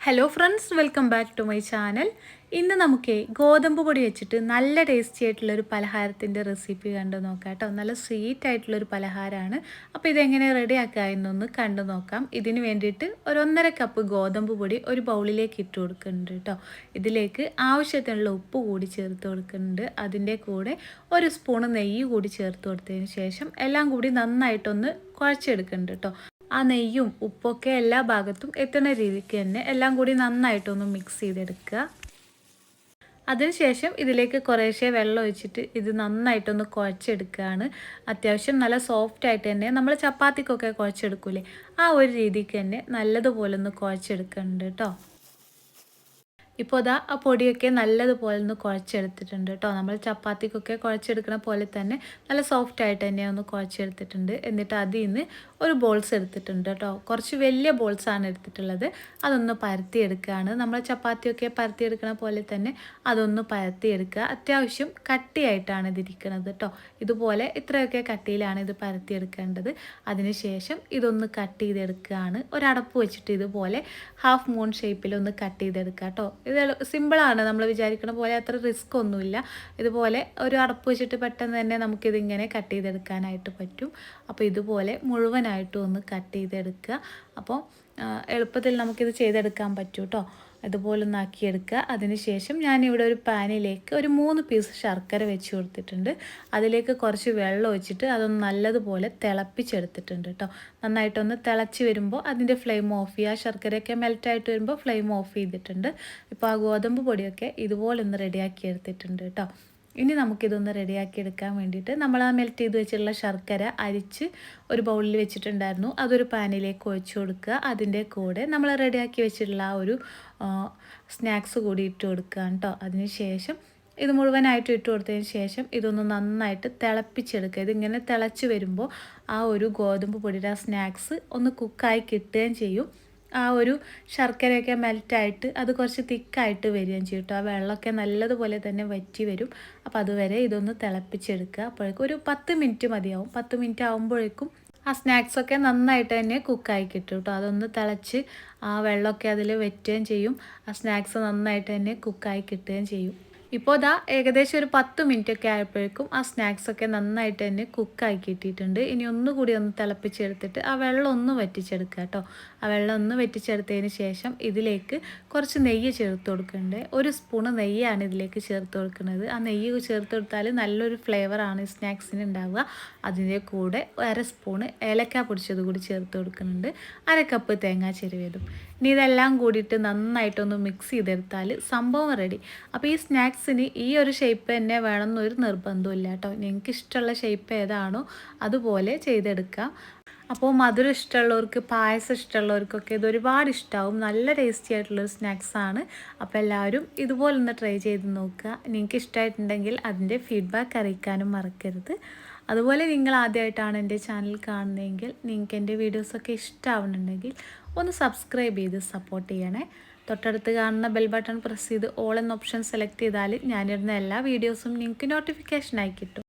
Hello friends welcome back to my channel ഇന്ന് നമുക്ക് ഗോതമ്പ് പൊടി വെച്ചിട്ട് നല്ല ടേസ്റ്റി ആയിട്ടുള്ളൊരു പലഹാരത്തിന്റെ റെസിപ്പി കണ്ടു നോക്കാം കേട്ടോ. നല്ല സ്വീറ്റ് ആയിട്ടുള്ളൊരു പലഹാരമാണ്. അപ്പോൾ ഇതെങ്ങനെ റെഡി ആക്കുക എന്നൊന്ന് കണ്ടു നോക്കാം. ഇതിന് വേണ്ടിയിട്ട് ഒരു ഒന്നര കപ്പ് ഗോതമ്പ് പൊടി ഒരു ബൗളിലേക്ക് ഇട്ട് കൊടുക്കുന്നുണ്ട് കേട്ടോ. ഇതിലേക്ക് ആവശ്യത്തിനുള്ള ഉപ്പ് കൂടി ചേർത്ത് കൊടുക്കുന്നുണ്ട്. അതിന്റെ കൂടെ ഒരു സ്പൂണ് നെയ്യ് കൂടി ചേർത്ത് കൊടുത്തതിന് ശേഷം എല്ലാം കൂടി നന്നായിട്ടൊന്ന് കുഴച്ചെടുക്കുന്നുണ്ട് കേട്ടോ. ആ നെയ്യും ഉപ്പൊക്കെ എല്ലാ ഭാഗത്തും എത്തുന്ന രീതിക്ക് തന്നെ എല്ലാം കൂടി നന്നായിട്ടൊന്ന് മിക്സ് ചെയ്തെടുക്കുക. അതിനുശേഷം ഇതിലേക്ക് കുറേശ്ശെ വെള്ളം ഒഴിച്ചിട്ട് ഇത് നന്നായിട്ടൊന്ന് കുഴച്ചെടുക്കുകയാണ്. അത്യാവശ്യം നല്ല സോഫ്റ്റ് ആയിട്ട് തന്നെ നമ്മൾ ചപ്പാത്തിക്കൊക്കെ കുഴച്ചെടുക്കൂലേ? ആ ഒരു രീതിക്ക് തന്നെ നല്ലതുപോലെ ഒന്ന് കുഴച്ചെടുക്കുന്നുണ്ട് കേട്ടോ ഇപ്പോൾ അതാ ആ പൊടിയൊക്കെ നല്ലതുപോലെ ഒന്ന് കുഴച്ചെടുത്തിട്ടുണ്ട് കേട്ടോ നമ്മൾ ചപ്പാത്തിക്കൊക്കെ കുഴച്ചെടുക്കുന്ന പോലെ തന്നെ നല്ല സോഫ്റ്റ് ആയിട്ട് തന്നെ ഒന്ന് കുഴച്ചെടുത്തിട്ടുണ്ട്. എന്നിട്ട് അതിൽ നിന്ന് ഒരു ബോൾസ് എടുത്തിട്ടുണ്ട് കേട്ടോ കുറച്ച് വലിയ ബോൾസാണ് എടുത്തിട്ടുള്ളത്. അതൊന്ന് പരത്തിയെടുക്കുകയാണ് നമ്മൾ ചപ്പാത്തിയൊക്കെ പരത്തിയെടുക്കണ പോലെ തന്നെ അതൊന്ന് പരത്തിയെടുക്കുക. അത്യാവശ്യം കട്ടിയായിട്ടാണ് ഇതിരിക്കുന്നത് കേട്ടോ ഇതുപോലെ ഇത്രയൊക്കെ കട്ടിയിലാണ് ഇത് പരത്തിയെടുക്കേണ്ടത്. അതിനുശേഷം ഇതൊന്ന് കട്ട് ചെയ്തെടുക്കുകയാണ്. ഒരടപ്പ് വെച്ചിട്ട് ഇതുപോലെ ഹാഫ് മൂൺ ഷേപ്പിൽ ഒന്ന് കട്ട് ചെയ്തെടുക്കുക കേട്ടോ ഇത് സിമ്പിളാണ് നമ്മൾ വിചാരിക്കുന്ന പോലെ അത്ര റിസ്ക് ഒന്നുമില്ല. ഇതുപോലെ ഒരു അടപ്പ് വെച്ചിട്ട് പെട്ടെന്ന് തന്നെ നമുക്കിതിങ്ങനെ കട്ട് ചെയ്തെടുക്കാനായിട്ട് പറ്റും. അപ്പോൾ ഇതുപോലെ മുഴുവനായിട്ടും ഒന്ന് കട്ട് ചെയ്തെടുക്കുക. അപ്പോൾ എളുപ്പത്തിൽ നമുക്കിത് ചെയ്തെടുക്കാൻ പറ്റും കേട്ടോ ആക്കിയെടുക്കുക. അതിനുശേഷം ഞാനിവിടെ ഒരു പാനിലേക്ക് ഒരു മൂന്ന് പീസ് ശർക്കര വെച്ച് കൊടുത്തിട്ടുണ്ട്. അതിലേക്ക് കുറച്ച് വെള്ളം ഒഴിച്ചിട്ട് അതൊന്ന് നല്ലതുപോലെ തിളപ്പിച്ചെടുത്തിട്ടുണ്ട് കേട്ടോ. നന്നായിട്ടൊന്ന് തിളച്ച് വരുമ്പോൾ അതിന്റെ ഫ്ലെയിം ഓഫ് ചെയ്യുക. ശർക്കരയൊക്കെ മെൽറ്റായിട്ട് വരുമ്പോൾ ഫ്ലെയിം ഓഫ് ചെയ്തിട്ടുണ്ട്. ഇപ്പോൾ ആ ഗോതമ്പ് പൊടിയൊക്കെ ഇതുപോലെ ഒന്ന് റെഡിയാക്കി എടുത്തിട്ടുണ്ട് കേട്ടോ. ഇനി നമുക്കിതൊന്ന് റെഡിയാക്കി എടുക്കാൻ വേണ്ടിയിട്ട് നമ്മൾ ആ മെൽറ്റ് ചെയ്ത് വെച്ചിട്ടുള്ള ശർക്കര അരിച്ച് ഒരു ബൗളിൽ വെച്ചിട്ടുണ്ടായിരുന്നു. അതൊരു പാനിലേക്ക് ഒഴിച്ചു കൊടുക്കുക. അതിന്റെ കൂടെ നമ്മൾ റെഡിയാക്കി വെച്ചിട്ടുള്ള ആ ഒരു സ്നാക്സ് കൂടി ഇട്ട് കൊടുക്കുക കേട്ടോ. അതിന് ശേഷം ഇത് മുഴുവനായിട്ട് ഇട്ട് കൊടുത്തതിന് ശേഷം ഇതൊന്ന് നന്നായിട്ട് തിളപ്പിച്ചെടുക്കുക. ഇതിങ്ങനെ തിളച്ച് വരുമ്പോൾ ആ ഒരു ഗോതമ്പ് പൊടിയുടെ സ്നാക്സ് ഒന്ന് കുക്കായി കിട്ടുകയും ചെയ്യും. ആ ഒരു ശർക്കരയൊക്കെ മെൽറ്റായിട്ട് അത് കുറച്ച് തിക്കായിട്ട് വരികയും ചെയ്യും കേട്ടോ ആ വെള്ളമൊക്കെ നല്ലതുപോലെ തന്നെ വറ്റി വരും. അപ്പോൾ അതുവരെ ഇതൊന്ന് തിളപ്പിച്ചെടുക്കുക. അപ്പോഴേക്കും ഒരു പത്ത് മിനിറ്റ് മതിയാവും. പത്ത് മിനിറ്റ് ആകുമ്പോഴേക്കും ആ സ്നാക്സൊക്കെ നന്നായിട്ട് തന്നെ കുക്കായി കിട്ടും കേട്ടോ അതൊന്ന് തിളച്ച് ആ വെള്ളമൊക്കെ അതിൽ വറ്റുകയും ചെയ്യും. ആ സ്നാക്സ് നന്നായിട്ട് തന്നെ കുക്കായി കിട്ടുകയും ചെയ്യും. ഇപ്പോൾ ഇതാ ഏകദേശം ഒരു പത്ത് മിനിറ്റ് ഒക്കെ ആയപ്പോഴേക്കും ആ സ്നാക്സ് ഒക്കെ നന്നായിട്ട് തന്നെ കുക്കായി കിട്ടിയിട്ടുണ്ട്. ഇനി ഒന്നുകൂടി ഒന്ന് തിളപ്പിച്ചെടുത്തിട്ട് ആ വെള്ളം ഒന്ന് വറ്റിച്ചെടുക്കുക കേട്ടോ. ആ വെള്ളം ഒന്ന് വറ്റിച്ചെടുത്തതിന് ശേഷം ഇതിലേക്ക് കുറച്ച് നെയ്യ് ചേർത്ത് കൊടുക്കുന്നുണ്ട്. ഒരു സ്പൂണ് നെയ്യാണ് ഇതിലേക്ക് ചേർത്ത് കൊടുക്കുന്നത്. ആ നെയ്യ് ചേർത്ത് കൊടുത്താൽ നല്ലൊരു ഫ്ലേവറാണ് ഈ സ്നാക്സിന് ഉണ്ടാവുക. അതിന്റെ കൂടെ അര സ്പൂണ് ഏലക്ക പൊടിച്ചത് കൂടി ചേർത്ത് കൊടുക്കുന്നുണ്ട്. അര കപ്പ് തേങ്ങാ ചെരുവേതും ഇനി ഇതെല്ലാം കൂടിയിട്ട് നന്നായിട്ടൊന്ന് മിക്സ് ചെയ്തെടുത്താൽ സംഭവം റെഡി അപ്പോൾ ഈ സ്നാക്സിന് ഈ ഒരു ഷേപ്പ് തന്നെ വേണമെന്നൊരു നിർബന്ധമില്ല കേട്ടോ. നിങ്ങൾക്ക് ഇഷ്ടമുള്ള ഷേപ്പ് ഏതാണോ അതുപോലെ ചെയ്തെടുക്കാം അപ്പോൾ മധുരം ഇഷ്ടമുള്ളവർക്ക് പായസം ഇഷ്ടമുള്ളവർക്കൊക്കെ ഇത് ഒരുപാട് ഇഷ്ടമാവും നല്ല ടേസ്റ്റി ആയിട്ടുള്ളൊരു സ്നാക്സാണ് അപ്പോൾ എല്ലാവരും ഇതുപോലെ ഒന്ന് ട്രൈ ചെയ്ത് നോക്കുക. നിങ്ങൾക്ക് ഇഷ്ടമായിട്ടുണ്ടെങ്കിൽ അതിന്റെ ഫീഡ്ബാക്ക് അറിയിക്കാനും മറക്കരുത്. അതുപോലെ നിങ്ങൾ ആദ്യമായിട്ടാണ് എന്റെ ചാനൽ കാണുന്നതെങ്കിൽ നിങ്ങൾക്ക് എന്റെ വീഡിയോസൊക്കെ ഇഷ്ടമാവുന്നുണ്ടെങ്കിൽ ഒന്ന് സബ്സ്ക്രൈബ് ചെയ്ത് സപ്പോർട്ട് ചെയ്യണേ. തൊട്ടടുത്ത് കാണുന്ന ബെൽ ബട്ടൺ പ്രസ് ചെയ്ത് ഓൾ എന്ന ഓപ്ഷൻ സെലക്ട് ചെയ്താൽ ഞാനിടുന്ന എല്ലാ വീഡിയോസും നിങ്ങൾക്ക് നോട്ടിഫിക്കേഷനായി കിട്ടും.